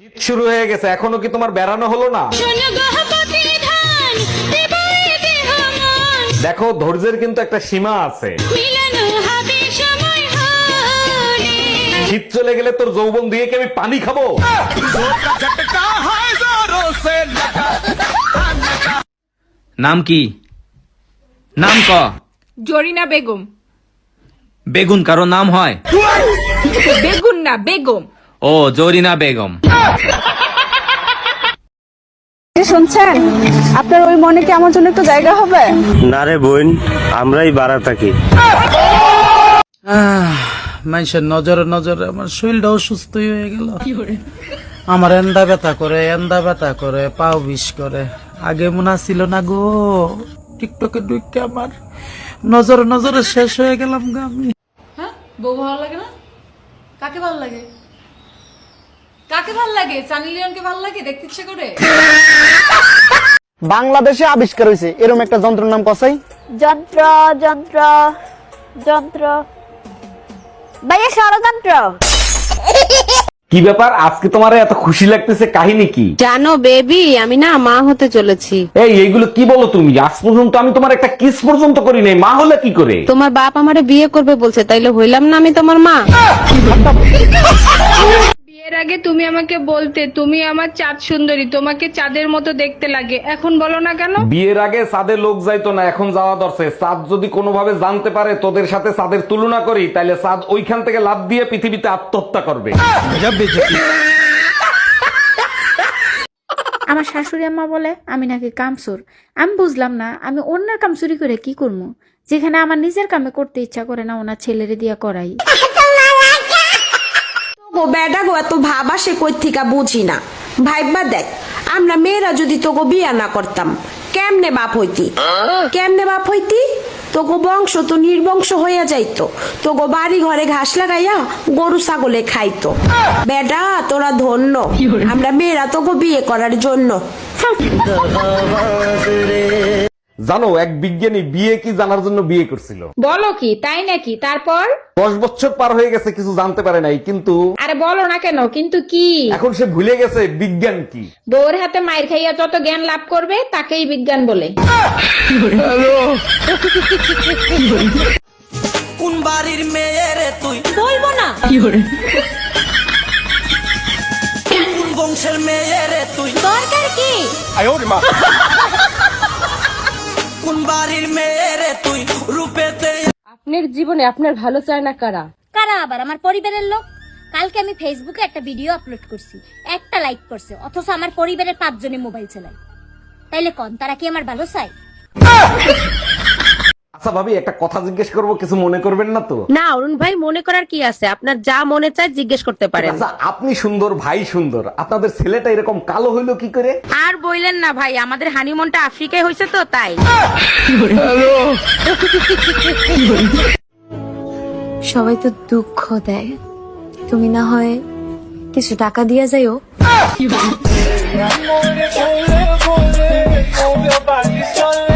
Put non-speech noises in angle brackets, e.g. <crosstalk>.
শীত শুরু হয়ে গেছে। এখনও কি তোমার বেড়ানো হলো না? দেখো ধৈর্যের কিন্তু একটা সীমা আছে। শীত চলে গেলে তোর যৌবন দিয়ে কি আমি পানি খাব? নাম কি? নাম ক? জরিনা বেগম। বেগুন কারও নাম হয়? বেগুন না বেগম। ও জরিনা বেগম। শুনছেন? আপনার ওই মনে কি আমার জন্য একটু জায়গা হবে? না রে বোন আমরাই বাড়া থাকি। মানুষের নজরে নজরে আমার শরীরটা অসুস্থ হয়ে গেল। আমার এন্দা ব্যথা করে এন্দা ব্যথা করে পাও বিষ করে। আগে মনে ছিল না গো টিকটকে ঢুকে আমার নজরে নজরে শেষ হয়ে গেলাম গো আমি। হ্যাঁ বউ ভালো লাগে না? কাকে ভালো লাগে? কাকে ভালো লাগে? সানি লিওনকে ভালো লাগে? দেখতে ইচ্ছে করে? বাংলাদেশে আবিষ্কার হয়েছে। এরকম একটা যন্ত্রের নাম কসাই যন্ত্র যন্ত্র যন্ত্র। ভাইয়া ষড়যন্ত্র। কি ব্যাপার? আজকে তোমার এত খুশি লাগতেছে কাহিনী কি? জানো বেবি আমি না মা হতে চলেছি। এই এইগুলো কি বলো তুমি? আজ পর্যন্ত আমি তোমার একটা কিস পর্যন্ত করি নাই। মা হলে কি করে? তোমার বাপ আমারে বিয়ে করবে বলছে তাইলে হইলাম না আমি তোমার মা। <laughs> আগে তুমি আমাকে বলতে তুমি আমার চাঁদ সুন্দরী তোমাকে চাঁদের মতো দেখতে লাগে। এখন বলো না কেন? বিয়ের আগে চাঁদে লোক যাইতো না এখন যাওয়া দরছে চাঁদ যদি কোনোভাবে জানতে পারে তোদের সাথে চাঁদের তুলনা করি তাহলে চাঁদ ওইখান থেকে লাভ দিয়ে পৃথিবীতে আত্মহত্যা করবে। আমার শাশুড়ি আম্মা বলে আমি নাকি কামসুর আমি বুঝলাম না আমি অন্যের কাম চুরি করে কি করব? যেখানে আমার নিজের কামে করতে ইচ্ছা করে না ওনার ছেলেরে দিয়া করাই। ও বেডা গো এত ভাবা সে কই থেকে বুঝি না ভাইবা দেখ আমরা মেয়েরা যদি তোকে বিয়া না করতাম কেমনে বাপ হইতি কেমনে বাপ হইতি তোগো বংশ তো নির্বংশ হইয়া যাইতো তোগো বাড়ি ঘরে ঘাস লাগাইয়া গরু ছাগলে খাইতো বেডা তোরা ধন্য আমরা মেয়েরা তোকে বিয়ে করার জন্য জানো এক বিজ্ঞানী বিয়ে কি জানার জন্য বিয়ে করছিল? বলো কি তাই নাকি? তারপর? দশ বছর পার হয়ে গেছে কিছু জানতে পারে নাই কিন্তু আরে বলো না কেন কিন্তু কি? এখন সে ভুলে গেছে বিজ্ঞান কি? বউর হাতে মায়ের খাইয়া যত জ্ঞান লাভ করবে তাকেই বিজ্ঞান বলে। কোন বাড়ির মেয়ে রে তুই? বলব না। কোন বংশের মেয়ে রে তুই? দরকার কি? কোন বাড়ির মেয়ে রে তুই রূপেতে আপনার জীবনে আপনার ভালো চায় না কারা? কারা আবার? আমার পরিবারের লোক? কালকে আমি ফেসবুকে একটা ভিডিও আপলোড করছি। একটা লাইক করছে অথচ আমার পরিবারের পাঁচজনে মোবাইল চালায়। তাইলে কন? তারা কি আমার ভালো চাই আচ্ছা ভাবি একটা কথা জিজ্ঞেস করব কিছু মনে করবেন না তো না অরুণ ভাই মনে করার কি আছে আপনার যা মনে চায় জিজ্ঞেস করতে পারেন আচ্ছা আপনি সুন্দর ভাই সুন্দর আপনাদের ছেলেটা এরকম কালো হইল কি করে আর বইলেন না ভাই আমাদের হানিমুনটা আফ্রিকায় হয়েছে তো তাই সবাই তো দুঃখ দেয় তুমি না হয় কিছু টাকা দিয়া যাইও চলে